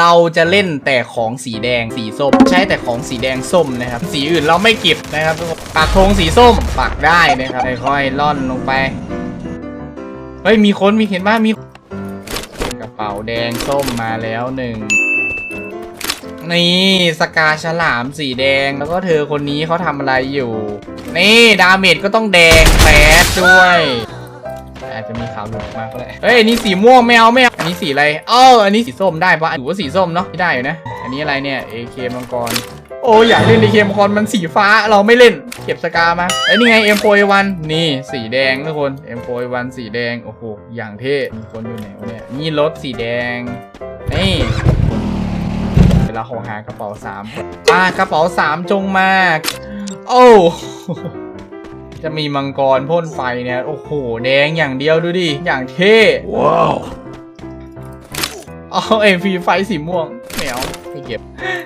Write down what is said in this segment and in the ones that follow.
เราจะเล่นแต่ของสีแดงสีส้ม ใช้แต่ของสีแดงส้มนะครับ สีอื่นเราไม่เก็บนะครับทุกคนปักธงสีส้มปักได้นะครับค่อยๆล่อนลงไปเฮ้ยมีคนมีเห็นบ้างมีกระเป๋าแดงส้มมาแล้วหนึ่งนี่สกาฉลามสีแดงแล้วก็เธอคนนี้เขาทำอะไรอยู่ นี่ดาเมจก็ต้องแดงแปดด้วยอาจจะมีขาวหลุดมาก็ได้เฮ้ยนนี้สีม่วงไม่เอาไม่เอา อันนี้สีอะไรเอออันนี้สีส้มได้ปะถือว่าสีส้มเนาะไม่ได้อยู่นะ อันนี้อะไรเนี่ย AK มังกร โอ้อยากเล่น AK มังกรมันสีฟ้าเราไม่เล่น เก็บสกามาไอ้ยนี่ไง M4A1 นี่สีแดงทุกคน M4A1 สีแดง โอ้โห อย่างเท่มีคนอยู่ไหนวะเนี่ย นี่รถสีแดง นี่เวลาเขาหากระเป๋าสามอ่ากระเป๋าสามจงมา โอ้จะมีมังกรพ่นไฟเนี่ย โอ้โห แดงอย่างเดียวดูดิ อย่างเท่ ว้าว เอเอ็มฟีไฟสีม่วงไม่เอาไม่เก็บ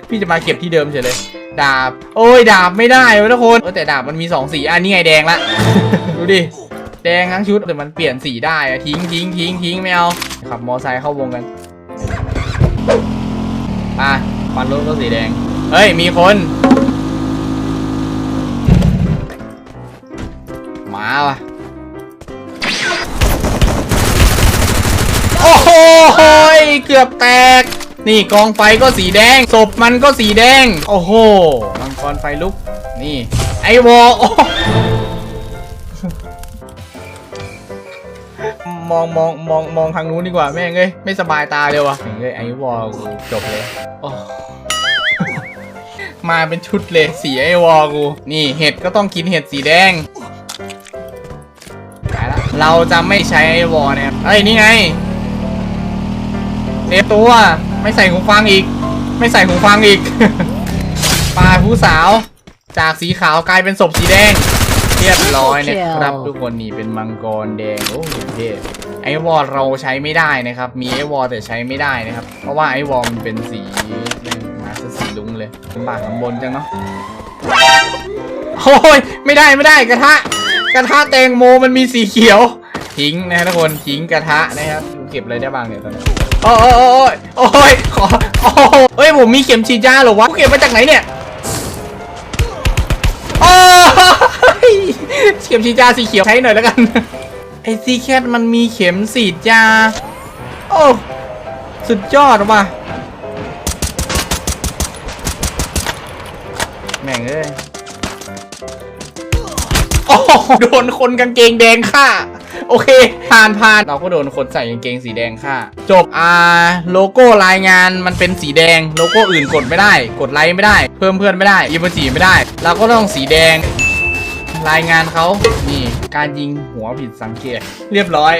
พี่จะมาเก็บที่เดิมเฉยเลย ดาบ โอ้ยดาบไม่ได้เว้ยทุกคนแต่ดาบมันมีสองสีอันนี้ไงแดงละ ดูดิ แดงทั้งชุดแต่มันเปลี่ยนสีได้อะทิ้งทิ้งทิ้งทิ้งไม่เอาขับมอไซค์เข้าวงกันอะฟันรถก็สีแดง เฮ้ย มีคน มาว่ะ โอ้โห เกือบแตก นี่กองไฟก็สีแดง ศพมันก็สีแดง โอ้โห มังกรไฟลุก นี่ ไอวอลมองมองมองมองทางนู้นดีกว่าแม่งเอ้ยไม่สบายตาเลยว่ะแม่งเอ้ยไอวอลกูจบเลยมาเป็นชุดเลยสีไอวอลกู นี่เห็ดก็ต้องกินเห็ดสีแดงไปละเราจะไม่ใช้ไอวอลนะครับเอ้ยนี่ไง เตรียมตัวไม่ใส่หูฟังอีก ไม่ใส่หูฟังอีก ปลาผู้สาว จากสีขาวกลายเป็นศพสีแดง เรียบร้อยนะครับ ทุกคนนี่เป็นมังกรแดงโอ้ยเท่ไอวอลเราใช้ไม่ได้นะครับ มีไอวอลแต่ใช้ไม่ได้นะครับ เพราะว่าไอวอลมันเป็นสีมาซะสีลุงเลยลำบากลำบนจังเนาะโอ้ยไม่ได้ไม่ได้กระทะกระทะแตงโมมันมีสีเขียว ทิ้งนะทุกคนทิ้งกระทะนะครับเก็บอะไรได้บ้างเนี่ยตอนนี้โอ้ยโอ้ยโอ้ยขอโอ้ยเฮ้ยผมมีเข็มฉีดยาหรอวะเก็บมาจากไหนเนี่ยโอ้ยเข็มฉีดยาสีเขียวใช้หน่อยแล้วกันไอซีแคทมันมีเข็มฉีดยาโอ้สุดยอดว่ะแม่งเอ้ยโอ้โดนคนกางเกงแดงฆ่า โอเค ผ่านผ่านเราก็โดนคนใส่กางเกงสีแดงฆ่าจบอ่าโลโก้รายงานมันเป็นสีแดง โลโก้อื่นกดไม่ได้ กดไลค์ไม่ได้ เพิ่มเพื่อนไม่ได้อีโมจิไม่ได้ เราก็ต้องสีแดง รายงานเขานี่ การยิงหัวผิดสังเกต เรียบร้อย